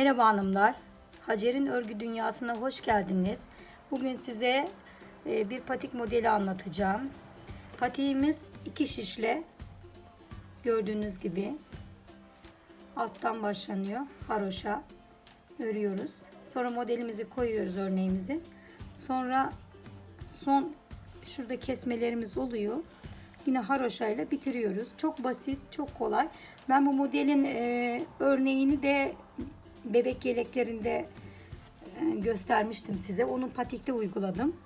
Merhaba hanımlar. Hacer'in örgü dünyasına hoş geldiniz. Bugün size e, bir patik modeli anlatacağım. Patiğimiz iki şişle gördüğünüz gibi alttan başlanıyor. Haroşa örüyoruz. Sonra modelimizi koyuyoruz örneğimizi. Sonra son şurada kesmelerimiz oluyor. Yine haroşa ile bitiriyoruz. Çok basit, çok kolay. Ben bu modelin e, örneğini de bebek yeleklerinde e, göstermiştim size. Onu patikte uyguladım.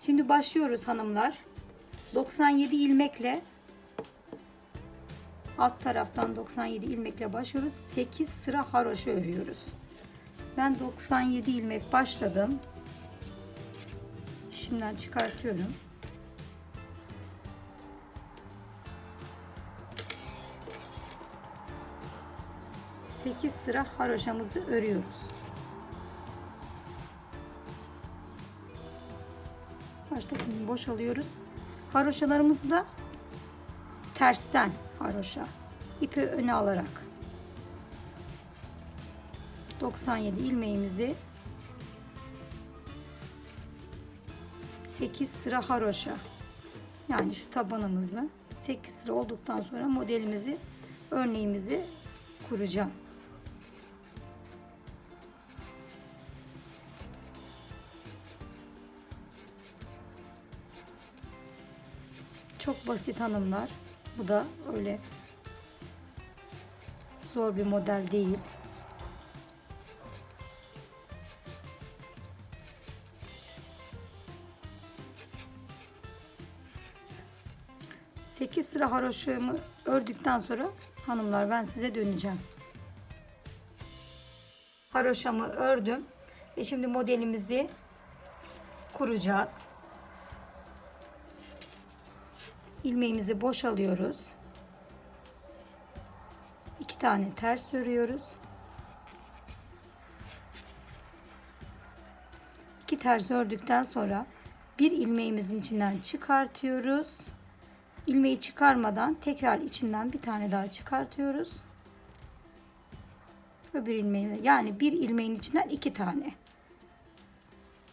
Şimdi başlıyoruz hanımlar. 97 ilmekle alt taraftan 97 ilmekle başlıyoruz. 8 sıra haroşa örüyoruz. Ben 97 ilmek başladım. Şimdiden çıkartıyorum. Sekiz sıra haroşamızı örüyoruz. Baştakini boşalıyoruz. Haroşalarımızı da tersten haroşa. ipi öne alarak 97 ilmeğimizi 8 sıra haroşa yani şu tabanımızı 8 sıra olduktan sonra modelimizi örneğimizi kuracağım. Çok basit hanımlar. Bu da öyle zor bir model değil. Sekiz sıra haroşamı ördükten sonra hanımlar ben size döneceğim. Haroşamı ördüm ve şimdi modelimizi kuracağız. İlmeğimizi boşalıyoruz. İki tane ters örüyoruz. İki ters ördükten sonra bir ilmeğimizin içinden çıkartıyoruz. İlmeği çıkarmadan tekrar içinden bir tane daha çıkartıyoruz. Öbür ilmeği yani bir ilmeğin içinden iki tane.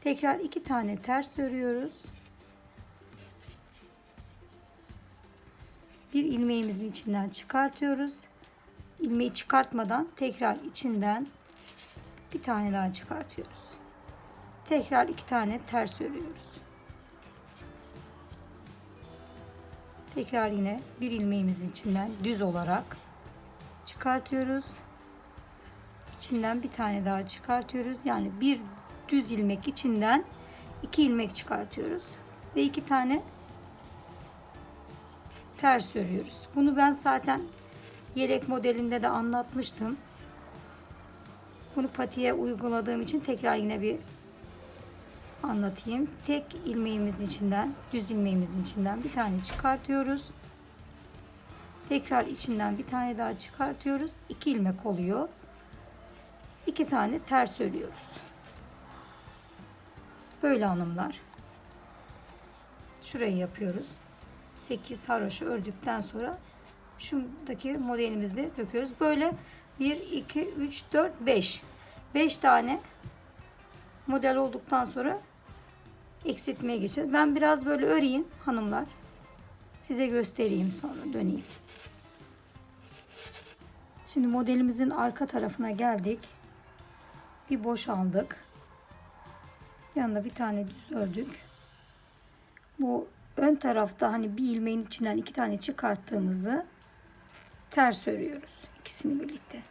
Tekrar iki tane ters örüyoruz. Bir ilmeğimizin içinden çıkartıyoruz. İlmeği çıkartmadan tekrar içinden bir tane daha çıkartıyoruz. Tekrar iki tane ters örüyoruz. Tekrar yine bir ilmeğimizin içinden düz olarak çıkartıyoruz. İçinden bir tane daha çıkartıyoruz. Yani bir düz ilmek içinden iki ilmek çıkartıyoruz. Ve iki tane ters örüyoruz. Bunu ben zaten yelek modelinde de anlatmıştım. Bunu patiye uyguladığım için tekrar yine bir anlatayım. Tek ilmeğimizin içinden, düz ilmeğimizin içinden bir tane çıkartıyoruz. Tekrar içinden bir tane daha çıkartıyoruz. İki ilmek oluyor. İki tane ters örüyoruz. Böyle hanımlar. Şurayı yapıyoruz. 8 haroşa ördükten sonra şuradaki modelimizi döküyoruz. Böyle 1, 2, 3, 4, 5. 5 tane model olduktan sonra eksiltmeye geçeceğiz. Ben biraz böyle öreyim hanımlar. Size göstereyim sonra döneyim. Şimdi modelimizin arka tarafına geldik. Bir boş aldık. Yanında bir tane düz ördük. Bu ön tarafta hani bir ilmeğin içinden iki tane çıkarttığımızı ters örüyoruz. ikisini birlikte.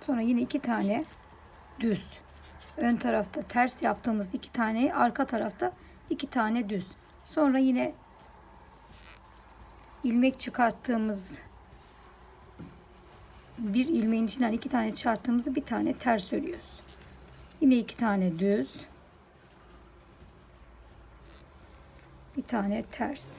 Sonra yine iki tane düz. Ön tarafta ters yaptığımız iki tane, arka tarafta iki tane düz. Sonra yine ilmek çıkarttığımız bir ilmeğin içinden iki tane çıkarttığımızı bir tane ters örüyoruz. Yine iki tane düz. Bir tane ters.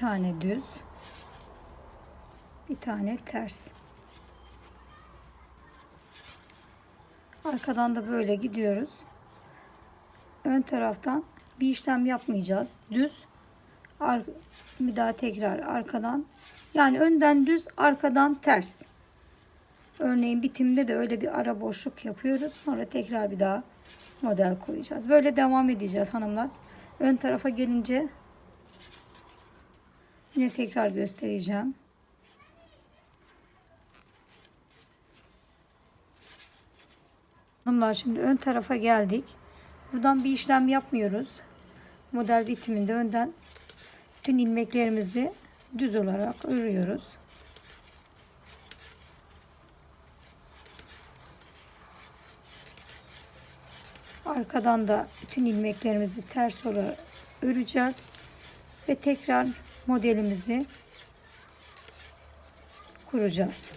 Tane düz. Bir tane ters. Arkadan da böyle gidiyoruz. Ön taraftan bir işlem yapmayacağız. Düz. Ar bir daha tekrar arkadan. Yani önden düz, arkadan ters. Örneğin bitimde de öyle bir ara boşluk yapıyoruz. Sonra tekrar bir daha model koyacağız. Böyle devam edeceğiz hanımlar. Ön tarafa gelince yine tekrar göstereceğim. Hanımlar şimdi ön tarafa geldik. Buradan bir işlem yapmıyoruz. Model bitiminde önden bütün ilmeklerimizi düz olarak örüyoruz. Arkadan da bütün ilmeklerimizi ters olarak öreceğiz ve tekrar modelimizi kuracağız.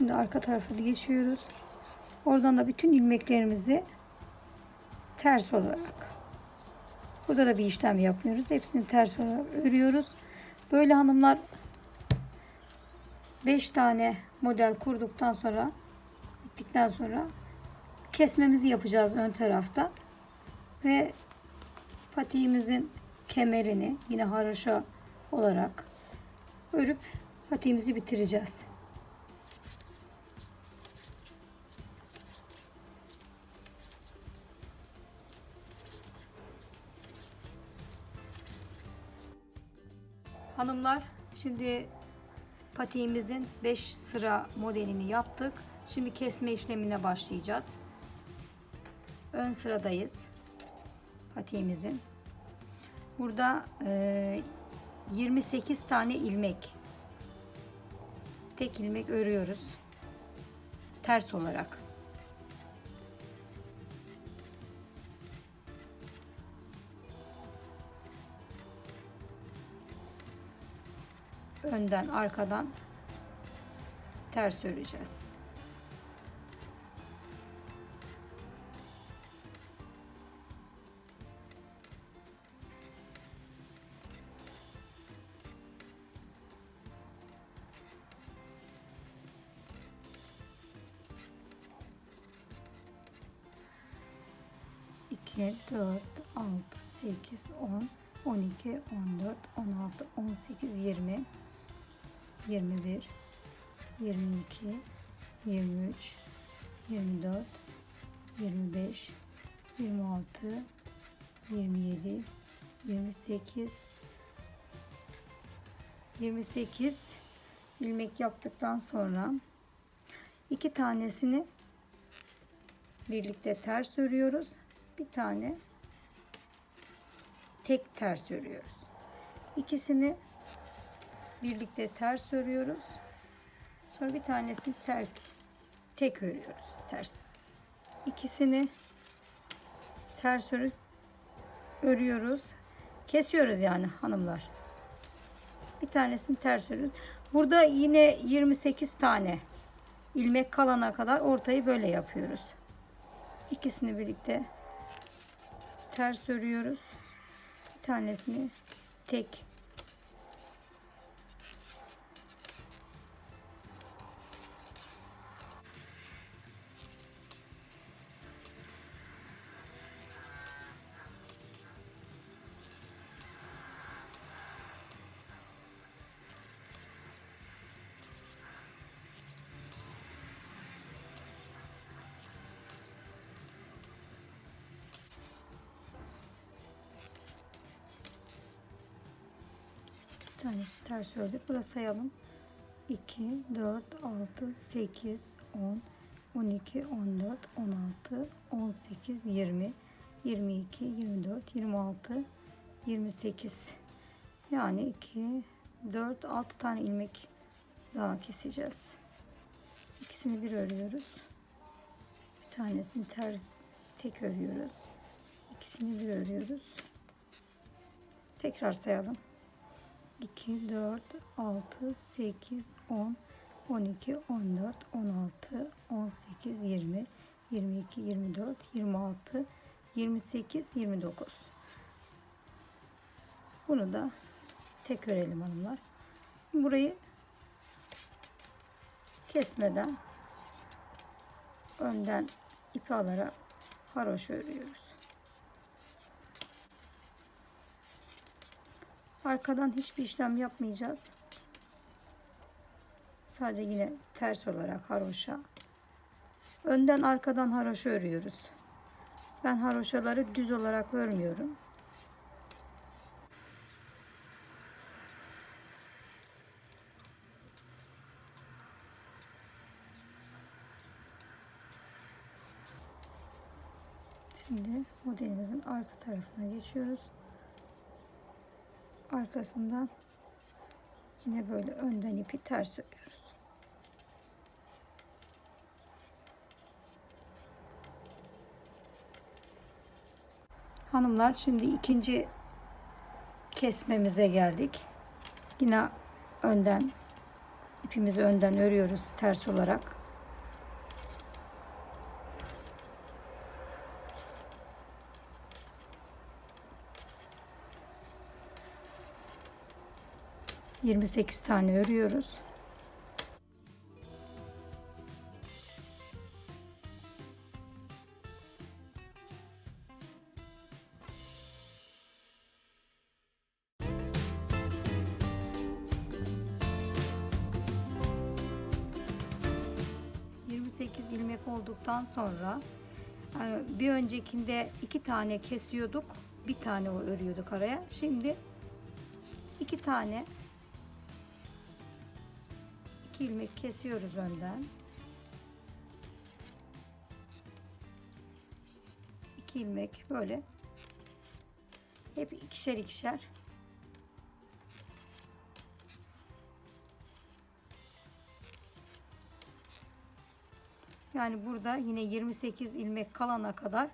Şimdi arka tarafa geçiyoruz. Oradan da bütün ilmeklerimizi ters olarak. Burada da bir işlem yapmıyoruz. Hepsini ters olarak örüyoruz. Böyle hanımlar 5 tane model kurduktan sonra bittikten sonra kesmemizi yapacağız ön tarafta. Ve patiğimizin kemerini yine haroşa olarak örüp patiğimizi bitireceğiz. Hanımlar şimdi patiğimizin 5 sıra modelini yaptık. Şimdi kesme işlemine başlayacağız. Ön sıradayız. Patiğimizin. Burada e, 28 tane ilmek. Tek ilmek örüyoruz. Ters olarak. Önden arkadan ters öreceğiz. İki, dört, altı, sekiz, on, on iki, on dört, on altı, on sekiz, yirmi. 21 22 23 24 25 26 27 28 28 ilmek yaptıktan sonra iki tanesini birlikte ters örüyoruz. Bir tane tek ters örüyoruz. İkisini birlikte ters örüyoruz. Sonra bir tanesini tek tek örüyoruz ters. İkisini ters örüp örüyoruz. Kesiyoruz yani hanımlar. Bir tanesini ters örüyoruz. Burada yine 28 tane ilmek kalana kadar ortayı böyle yapıyoruz. İkisini birlikte ters örüyoruz. Bir tanesini tek tanesi ters ördük. Burada sayalım. 2, 4, 6, 8, 10, 12, 14, 16, 18, 20, 22, 24, 26, 28. Yani 2, 4, 6 tane ilmek daha keseceğiz. İkisini bir örüyoruz. Bir tanesini ters tek örüyoruz. İkisini bir örüyoruz. Tekrar sayalım. 2, 4, 6, 8, 10, 12, 14, 16, 18, 20, 22, 24, 26, 28, 29. Bunu da tek örelim hanımlar. Burayı kesmeden önden ipi alarak haroşa örüyoruz. Arkadan hiçbir işlem yapmayacağız. Sadece yine ters olarak haroşa. Önden arkadan haroşa örüyoruz. Ben haroşaları düz olarak örmüyorum. Şimdi modelimizin arka tarafına geçiyoruz. Arkasından yine böyle önden ipi ters örüyoruz. Hanımlar şimdi ikinci kesmemize geldik. Yine önden ipimizi önden örüyoruz ters olarak. Yirmi sekiz tane örüyoruz. İlmek olduktan sonra yani bir öncekinde iki tane kesiyorduk. Bir tane örüyorduk araya. Şimdi iki tane iki ilmek kesiyoruz önden. İki ilmek böyle hep ikişer ikişer Yani burada yine 28 ilmek kalana kadar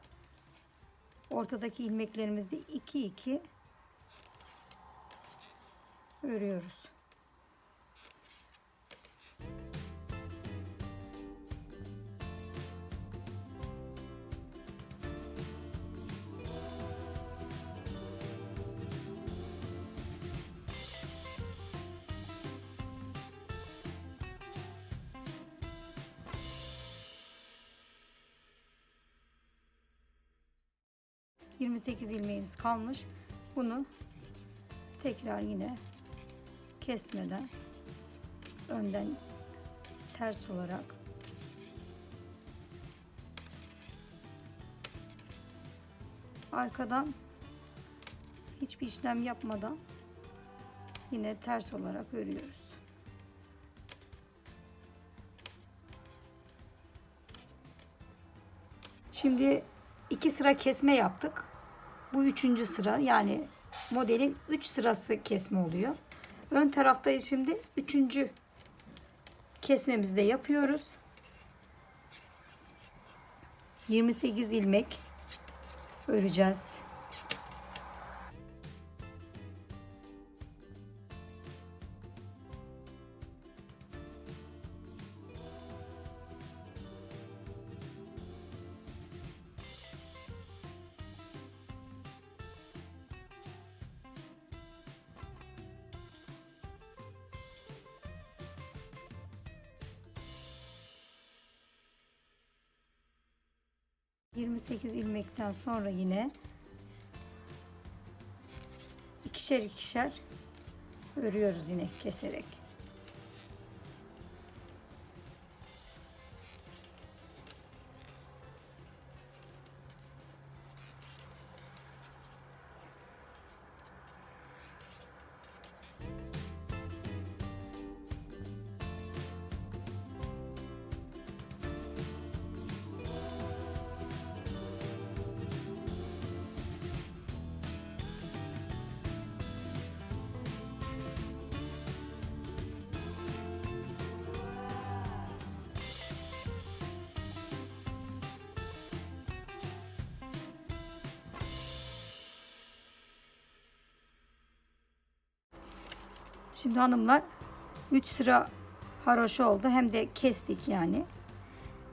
ortadaki ilmeklerimizi 2 2 örüyoruz. ...28 ilmeğimiz kalmış. Bunu tekrar yine kesmeden önden ters olarak arkadan hiçbir işlem yapmadan yine ters olarak örüyoruz. Şimdi iki sıra kesme yaptık. Bu üçüncü sıra yani modelin üç sırası kesme oluyor. Ön taraftayız şimdi. Üçüncü kesmemizi de yapıyoruz. 28 ilmek öreceğiz. Yirmi sekiz ilmekten sonra yine ikişer ikişer örüyoruz yine keserek. Şimdi hanımlar 3 sıra haroşa oldu. Hem de kestik yani.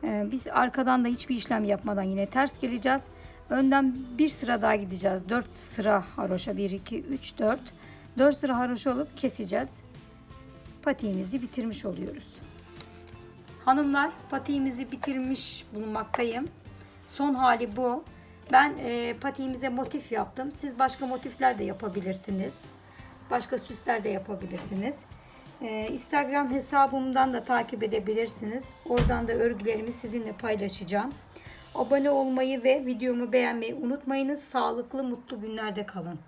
Ee, biz arkadan da hiçbir işlem yapmadan yine ters geleceğiz. Önden bir sıra daha gideceğiz. 4 sıra haroşa 1, 2, 3, 4. 4 sıra haroşa olup keseceğiz. Patiğimizi bitirmiş oluyoruz. Hanımlar patiğimizi bitirmiş bulunmaktayım. Son hali bu. Ben e, patiğimize motif yaptım. Siz başka motifler de yapabilirsiniz. Başka süsler de yapabilirsiniz. E, Instagram hesabımdan da takip edebilirsiniz. Oradan da örgülerimi sizinle paylaşacağım. Abone olmayı ve videomu beğenmeyi unutmayınız. Sağlıklı, mutlu günlerde kalın.